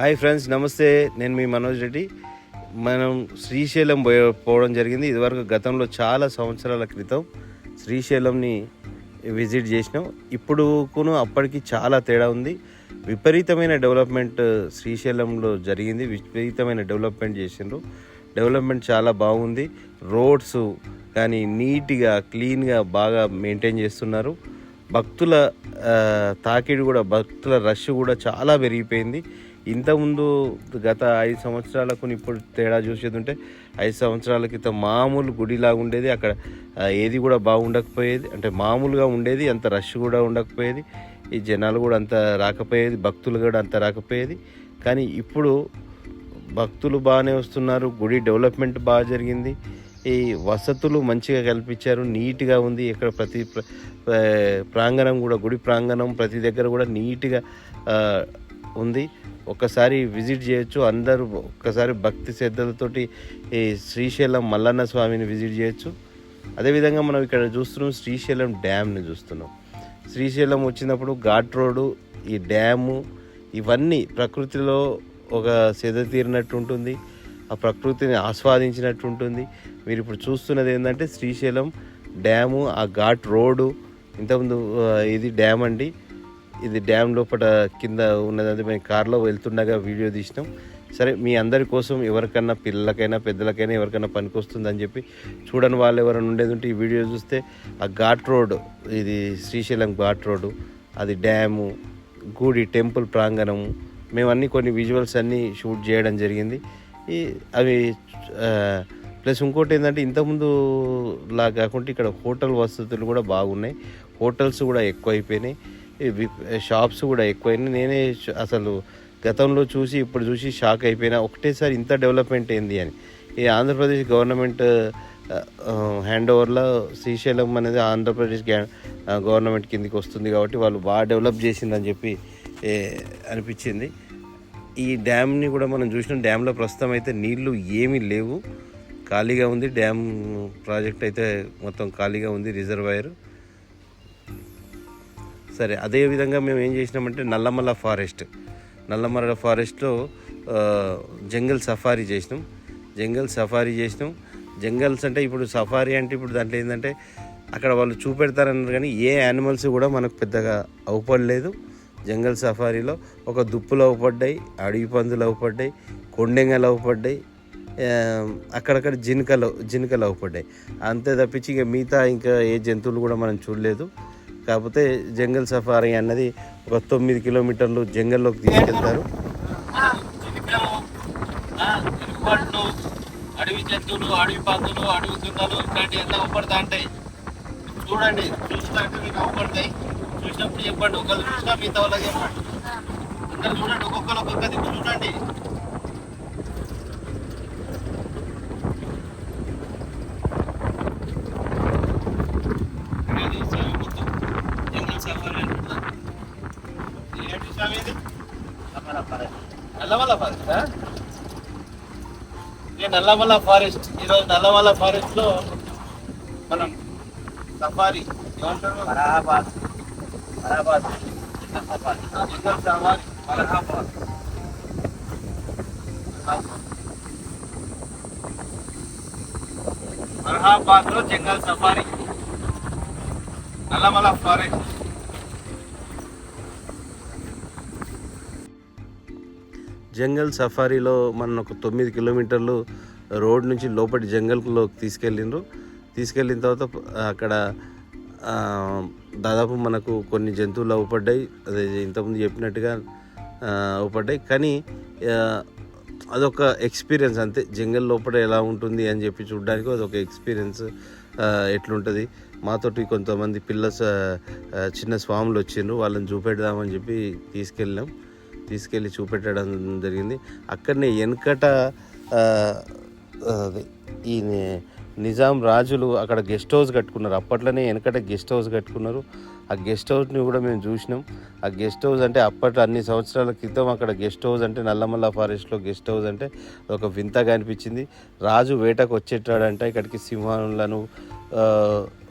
Hi friends నమస్తే. నేను మీ మనోజ్ రెడ్డి. మనం శ్రీశైలం పోయే పోవడం జరిగింది. ఇదివరకు గతంలో చాలా సంవత్సరాల క్రితం శ్రీశైలంని విజిట్ చేసినాం. ఇప్పుడుకును అప్పటికి చాలా తేడా ఉంది. విపరీతమైన డెవలప్మెంట్ శ్రీశైలంలో జరిగింది. విపరీతమైన డెవలప్మెంట్ చేసిండ్రు. డెవలప్మెంట్ చాలా బాగుంది. రోడ్స్ కానీ నీట్గా క్లీన్గా బాగా మెయింటైన్ చేస్తున్నారు. భక్తుల తాకిడి కూడా భక్తుల రష్ కూడా చాలా పెరిగిపోయింది. ఇంతకుముందు గత ఐదు సంవత్సరాలకు ఇప్పుడు తేడా చూసేది ఉంటే ఐదు సంవత్సరాల క్రితం మామూలు గుడిలాగా ఉండేది అక్కడ ఏది కూడా బాగుండకపోయేది అంటే మామూలుగా ఉండేది అంత రష్ కూడా ఉండకపోయేది ఈ జనాలు కూడా అంత రాకపోయేది భక్తులు కూడా అంత రాకపోయేది. కానీ ఇప్పుడు భక్తులు బాగానే వస్తున్నారు గుడి డెవలప్మెంట్ బాగా జరిగింది ఈ వసతులు మంచిగా కల్పించారు నీట్గా ఉంది ఇక్కడ ప్రతి ప్రాంగణం కూడా గుడి ప్రాంగణం ప్రతి దగ్గర కూడా నీట్గా ఉంది. ఒక్కసారి విజిట్ చేయొచ్చు. అందరూ ఒక్కసారి భక్తి శ్రద్ధలతోటి ఈ శ్రీశైలం మల్లన్న స్వామిని విజిట్ చేయొచ్చు. అదేవిధంగా మనం ఇక్కడ చూస్తున్నాం శ్రీశైలం డ్యామ్ని చూస్తున్నాం. శ్రీశైలం వచ్చినప్పుడు ఘాట్ రోడ్డు ఈ డ్యాము ఇవన్నీ ప్రకృతిలో ఒక సెద తీరినట్టు ఉంటుంది. ఆ ప్రకృతిని ఆస్వాదించినట్టు ఉంటుంది. మీరు ఇప్పుడు చూస్తున్నది ఏంటంటే శ్రీశైలం డ్యాము ఆ ఘాట్ రోడ్డు ఇంతకుముందు ఇది డ్యామ్ అండి. ఇది డ్యామ్ లోపల కింద ఉన్నదంటే మేము కార్లో వెళ్తుండగా వీడియో తీసినాం. సరే మీ అందరి కోసం ఎవరికైనా పిల్లలకైనా పెద్దలకైనా ఎవరికైనా పనికొస్తుందని చెప్పి చూడని వాళ్ళు ఎవరైనా ఉండేది ఉంటే ఈ వీడియో చూస్తే ఆ ఘాట్ రోడ్ ఇది శ్రీశైలం ఘాట్ రోడ్డు అది డ్యాము గుడి టెంపుల్ ప్రాంగణము మేమన్నీ కొన్ని విజువల్స్ అన్నీ షూట్ చేయడం జరిగింది. ఈ అవి ప్లస్ ఇంకోటి ఏంటంటే ఇంతకుముందు లా కాకుండా ఇక్కడ హోటల్ వసతులు కూడా బాగున్నాయి. హోటల్స్ కూడా ఎక్కువైపోయినాయి. అయిపోయినాయి షాప్స్ కూడా ఎక్కువైనాయి. నేనే అసలు గతంలో చూసి ఇప్పుడు చూసి షాక్ అయిపోయినా ఒకటేసారి ఇంత డెవలప్మెంట్ ఏంది అని. ఈ ఆంధ్రప్రదేశ్ గవర్నమెంట్ హ్యాండ్ ఓవర్లో శ్రీశైలం అనేది ఆంధ్రప్రదేశ్ గ్యా- గవర్నమెంట్ కిందికి వస్తుంది కాబట్టి వాళ్ళు బాగా డెవలప్ చేసిందని చెప్పి అనిపించింది. ఈ డ్యామ్ని కూడా మనం చూసిన. డ్యామ్లో ప్రస్తుతం అయితే నీళ్ళు ఏమీ లేవు. ఖాళీగా ఉంది. డ్యామ్ ప్రాజెక్ట్ అయితే మొత్తం ఖాళీగా ఉంది. రిజర్వాయర్ సరే అదే విధంగా మేము ఏం చేసినామంటే నల్లమల్ల ఫారెస్ట్. నల్లమల్ల ఫారెస్ట్లో జంగల్ సఫారీ చేసినాం. జంగల్ సఫారీ చేసినాం. జంగల్స్ అంటే ఇప్పుడు సఫారీ అంటే ఇప్పుడు దాంట్లో ఏంటంటే అక్కడ వాళ్ళు చూపెడతారన్నారు కానీ ఏ యానిమల్స్ కూడా మనకు పెద్దగా అవపడలేదు. జంగల్ సఫారీలో ఒక దుప్పులు అవపడ్డాయి అడవి పందులు అవపడ్డాయి కొండెంగలు అవపడ్డాయి అక్కడక్కడ జింకలు జింకలు అవపడ్డాయి. అంతే తప్పించి ఇంకా మిగతా ఇంకా ఏ జంతువులు కూడా మనం చూడలేదు. కాకపోతే జంగల్ సఫారీ అన్నది ఒక తొమ్మిది కిలోమీటర్లు జంగల్లోకి తీసుకెళ్తారు. అడవి జంతువులు అడవి పందులు అడవి దున్నలు ఇట్లాంటివి ఎంత అవపడతా ఉంటాయి చూడండి చూసినట్టు మీకు అవపడతాయి. చూసినప్పుడు చెప్పండి ఒకళ్ళు చూసినా మిగతా వాళ్ళకి చెప్పండి అందరు చూడండి ఒక్కొక్కరు ఒక్కొక్క దిక్కు చూడండి ఇది స్వామి మొత్తం జంగల్ సఫారీ అంటున్నారు. ఏంటి స్వామి ఇది నల్లమల్ల ఫారెస్ట్ ఇది నల్లమల్ల ఫారెస్ట్ ఈరోజు నల్లమల్ల ఫారెస్ట్లో మనం సఫారీ ఏమంటారు Marahabad Marahabad jungle safari. Marahabad మరహాబాద్లో jungle safari. Nallamala forest. Jungle సఫారీలో మన ఒక తొమ్మిది కిలోమీటర్లు రోడ్ నుంచి లోపలి జంగల్లోకి తీసుకెళ్ళిండ్రు. తీసుకెళ్ళిన తర్వాత అక్కడ దాదాపు మనకు కొన్ని జంతువులు అవపడ్డాయి. అదే ఇంతకుముందు చెప్పినట్టుగా ఆ, అవపడ్డాయి. కానీ అదొక ఎక్స్పీరియన్స్ అంతే. జంగల్ లోపల ఎలా ఉంటుంది అని చెప్పి చూడడానికి అదొక ఎక్స్పీరియన్స్ ఎట్లుంటుంది. మాతోటి కొంతమంది పిల్ల చిన్న స్వాములు వచ్చిండ్రు. వాళ్ళని చూపెడదామని చెప్పి తీసుకెళ్ళాం తీసుకెళ్ళి చూపెట్టడం జరిగింది. అక్కడనే వెనకట ఈ నిజాం రాజులు అక్కడ గెస్ట్ హౌస్ కట్టుకున్నారు. అప్పట్లోనే వెనకట గెస్ట్ హౌస్ కట్టుకున్నారు. ఆ గెస్ట్ హౌస్ని కూడా మేము చూసినాం. ఆ గెస్ట్ హౌస్ అంటే అప్పట్లో అన్ని సంవత్సరాల క్రితం అక్కడ గెస్ట్ హౌస్ అంటే నల్లమల్ల ఫారెస్ట్లో గెస్ట్ హౌస్ అంటే ఒక వింతగా అనిపించింది. రాజు వేటకు వచ్చేటాడంట ఇక్కడికి సింహాలను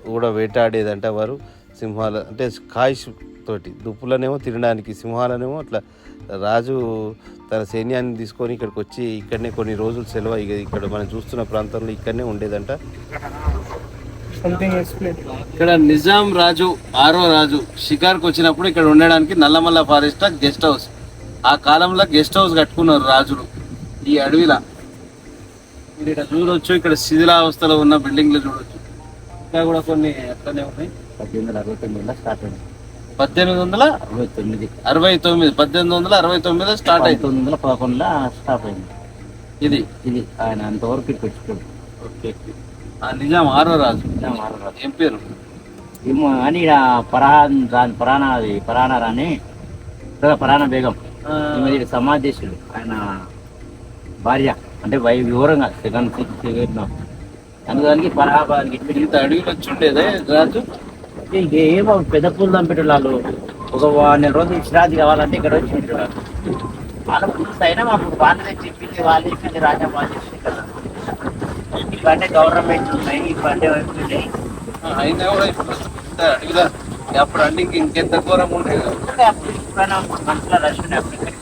కూడా వేటాడేదంట వారు. సింహాల అంటే కాయిష్ తోటి దుప్పులనేమో తినడానికి సింహాలనేమో అట్లా రాజు తన సైన్యాన్ని తీసుకొని ఇక్కడికి వచ్చి ఇక్కడనే కొన్ని రోజులు సెలవు ఇక ఇక్కడ మనం చూస్తున్న ప్రాంతంలో ఇక్కడనే ఉండేదంట. ఇక్కడ నిజాం రాజు ఆరో రాజు షికార్కి వచ్చినప్పుడు ఇక్కడ ఉండడానికి నల్లమల్ల ఫారెస్ట్ గెస్ట్ హౌస్. ఆ కాలంలో గెస్ట్ హౌస్ కట్టుకున్నారు రాజులు ఈ అడవిలా. మీరు ఇక్కడ చూడొచ్చు ఇక్కడ శిథిలావస్థలో ఉన్న బిల్డింగ్లు చూడొచ్చు. ఇంకా కూడా కొన్ని అట్లనే ఉన్నాయి. పద్దెనిమిది వందల అరవై తొమ్మిదిలో స్టార్ట్ అయింది. పద్దెనిమిది వందల అరవై తొమ్మిది. అరవై తొమ్మిది పద్దెనిమిది వందల అరవై తొమ్మిదిలో స్టార్ట్ అయింది. పంతొమ్మిది వందల పదకొండులో స్టాప్ అయింది. ఇది? ఇది ఆయన అంతవరకు ఇటు వచ్చాడు ఓకే ఆ నిజాం ఆరో రాజు. ఏం పేరు? ఏమో అని ఇక్కడ పరాన్ పరాణ అది పరాణ రాని పరాణ బేగం ఈమె ఈడ సమాధేశుడు ఆయన భార్య అంటే వై వివరంగా సెకండ్ సెకండ్ అందుకని అడవిలో వచ్చి ఉండేదే రాజు. ఏమో పెద్ద పూలు దంపెట్టు వాళ్ళు ఒక నెల రోజులు విశ్రాంతి కావాలంటే ఇక్కడ వచ్చి వాళ్ళ పూర్తి అయినా మాకు వాళ్ళే చెప్పింది వాళ్ళు చెప్పింది రాజా వాళ్ళు చెప్పింది కదా ఇవన్నీ గవర్నమెంట్ ఉన్నాయి ఇవన్నీ ఆ, అయినా కూడా ఇప్పుడు అప్పుడు అంటే ఇంక ఇంకెంత ఘోరంగా ఉండేది అప్పుడు ఇప్పుడైనా మనసులో రష్ ఉన్నాయి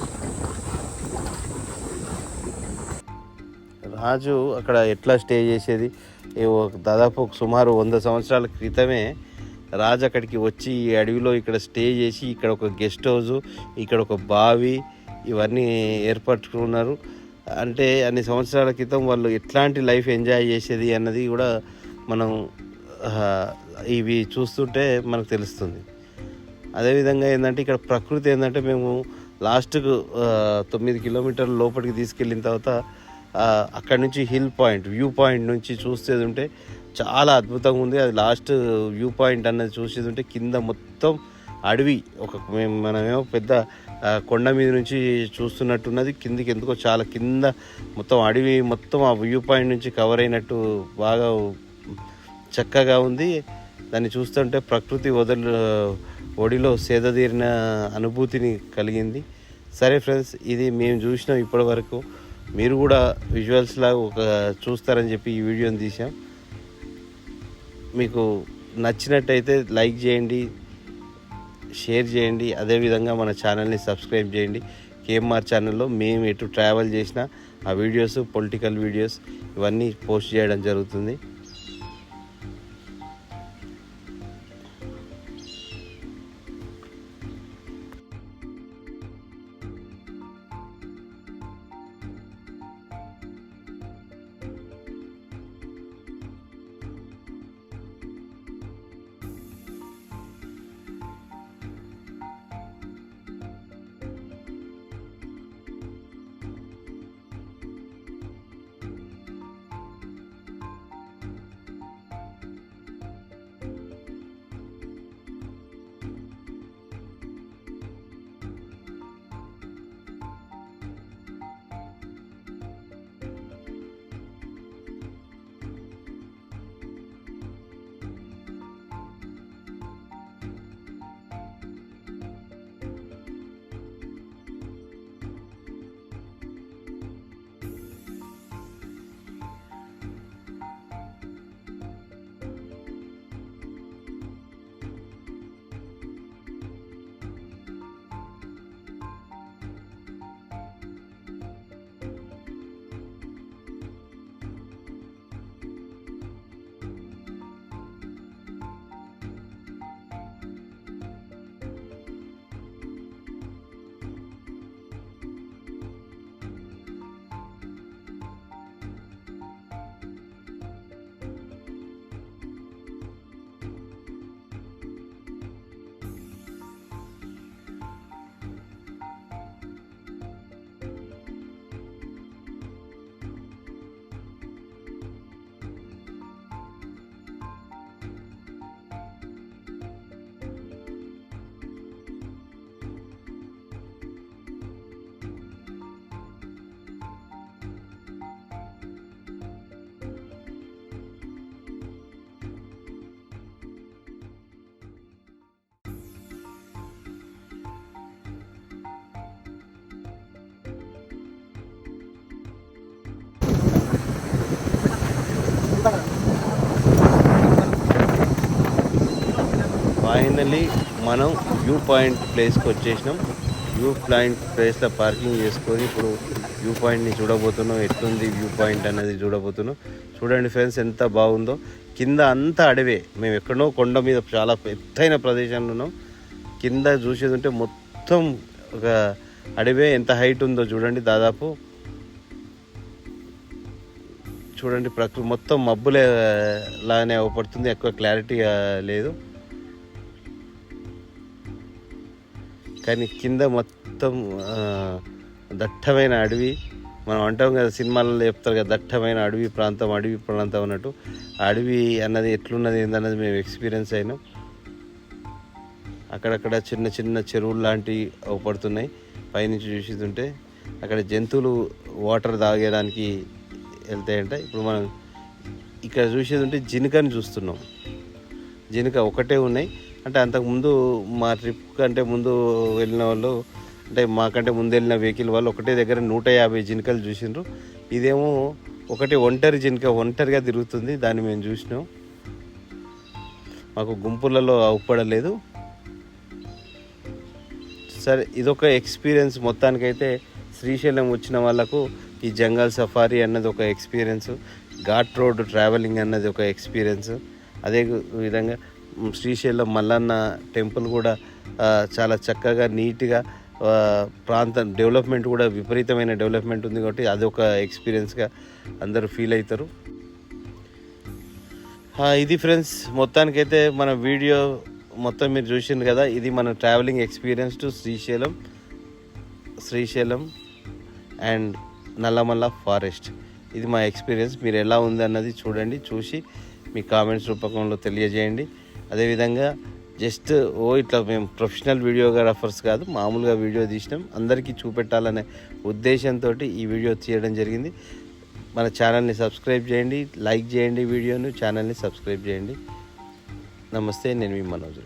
రాజు అక్కడ ఎట్లా స్టే చేసేది? ఏ ఒక- దాదాపు ఒక సుమారు వంద సంవత్సరాల క్రితమే రాజు అక్కడికి వచ్చి ఈ అడవిలో ఇక్కడ స్టే చేసి ఇక్కడ ఒక గెస్ట్ హౌస్ ఇక్కడ ఒక బావి ఇవన్నీ ఏర్పరచుకున్నారు. అంటే అన్ని సంవత్సరాల క్రితం వాళ్ళు ఎట్లాంటి లైఫ్ ఎంజాయ్ చేసేది అన్నది కూడా మనం ఇవి చూస్తుంటే మనకు తెలుస్తుంది. అదేవిధంగా ఏంటంటే ఇక్కడ ప్రకృతి ఏంటంటే మేము లాస్ట్కు తొమ్మిది కిలోమీటర్ల లోపలికి తీసుకెళ్ళిన తర్వాత అక్కడి నుంచి హిల్ పాయింట్ వ్యూ పాయింట్ నుంచి చూసేది ఉంటే చాలా అద్భుతంగా ఉంది. అది లాస్ట్ వ్యూ పాయింట్ అన్నది చూసేది ఉంటే కింద మొత్తం అడవి. ఒక మేము మనమేమో పెద్ద కొండ మీద నుంచి చూస్తున్నట్టున్నది. కిందికి ఎందుకో చాలా కింద మొత్తం అడవి మొత్తం ఆ వ్యూ పాయింట్ నుంచి కవర్ అయినట్టు బాగా చక్కగా ఉంది. దాన్ని చూస్తుంటే ప్రకృతి వదలు ఒడిలో సేదతీరిన అనుభూతిని కలిగింది. సరే ఫ్రెండ్స్ ఇది మేము చూసినాం ఇప్పటి వరకు మీరు కూడా విజువల్స్ లాగా ఒక చూస్తారని చెప్పి ఈ వీడియోని తీసాం మీకు నచ్చినట్టయితే లైక్ చేయండి షేర్ చేయండి అదేవిధంగా మన ఛానల్ని సబ్స్క్రైబ్ చేయండి. కేఎంఆర్ ఛానల్లో మేము ఎటు ట్రావెల్ చేసినా ఆ వీడియోస్ పొలిటికల్ వీడియోస్ ఇవన్నీ పోస్ట్ చేయడం జరుగుతుంది. ఫైనలీ మనం వ్యూ పాయింట్ ప్లేస్కి వచ్చేసినాం. వ్యూ పాయింట్ ప్లేస్లో పార్కింగ్ చేసుకొని ఇప్పుడు వ్యూ పాయింట్ని చూడబోతున్నాం. ఎట్లుంది వ్యూ పాయింట్ అనేది చూడబోతున్నాం. చూడండి ఫ్రెండ్స్ ఎంత బాగుందో. కింద అంతా అడవే. మేము ఎక్కడో కొండ మీద చాలా ఎత్తైన ప్రదేశంలో ఉన్నాం. కింద చూసేది ఉంటే మొత్తం ఒక అడవే ఎంత హైట్ ఉందో చూడండి దాదాపు. చూడండి ప్రకృతి మొత్తం మబ్బులే లాగానే అవపడుతుంది. ఎక్కువ క్లారిటీగా లేదు. కానీ కింద మొత్తం దట్టమైన అడవి. మనం అంటాం కదా సినిమాలలో చెప్తారు కదా దట్టమైన అడవి ప్రాంతం అడవి ప్రాంతం అన్నట్టు. ఆ అడవి అన్నది ఎట్లున్నది ఏందన్నది మేము ఎక్స్పీరియన్స్ అయినాం. అక్కడక్కడ చిన్న చిన్న చెరువులు లాంటివి అవపడుతున్నాయి పైనుంచి చూసేది అక్కడ జంతువులు వాటర్ తాగేదానికి వెళ్తాయంట. ఇప్పుడు మనం ఇక్కడ చూసేది ఉంటే జినుకని చూస్తున్నాం. జినుక ఒకటే ఉన్నాయి. అంటే అంతకుముందు మా ట్రిప్ కంటే ముందు వెళ్ళిన వాళ్ళు అంటే మాకంటే ముందు వెళ్ళిన వెహికల్ వాళ్ళు ఒకటే దగ్గర నూట యాభై జినుకలు చూసిండ్రు. ఇదేమో ఒకటి ఒంటరి జినుక ఒంటరిగా తిరుగుతుంది దాన్ని మేము చూసినాం. మాకు గుంపులలో అవుపడలేదు. సరే ఇదొక ఎక్స్పీరియన్స్ మొత్తానికైతే శ్రీశైలం వచ్చిన వాళ్ళకు ఈ జంగల్ సఫారీ అన్నది ఒక ఎక్స్పీరియన్స్ ఘాట్ రోడ్ ట్రావెలింగ్ అన్నది ఒక ఎక్స్పీరియన్స్ అదే విధంగా శ్రీశైలం మల్లన్న టెంపుల్ కూడా చాలా చక్కగా నీట్గా ప్రాంతం డెవలప్మెంట్ కూడా విపరీతమైన డెవలప్మెంట్ ఉంది కాబట్టి అదొక ఎక్స్పీరియన్స్గా అందరూ ఫీల్ అవుతారు ఇది ఫ్రెండ్స్ మొత్తానికైతే మన వీడియో మొత్తం మీరు చూసింది కదా ఇది మన travelling experience to Srisailam Srisailam and Nallamala forest. ఇది మా ఎక్స్పీరియన్స్ మీరు ఎలా ఉంది అన్నది చూడండి చూసి మీ కామెంట్స్ రూపకంలో తెలియజేయండి. అదేవిధంగా జస్ట్ ఓ ఇట్లా మేము ప్రొఫెషనల్ వీడియోగ్రాఫర్స్ కాదు మామూలుగా వీడియో తీసినాం. అందరికీ చూపెట్టాలనే ఉద్దేశంతో ఈ వీడియో తీయడం జరిగింది. మన ఛానల్ని సబ్స్క్రైబ్ చేయండి లైక్ చేయండి వీడియోను ఛానల్ని సబ్స్క్రైబ్ చేయండి. నమస్తే నేను మీ మనోజ్.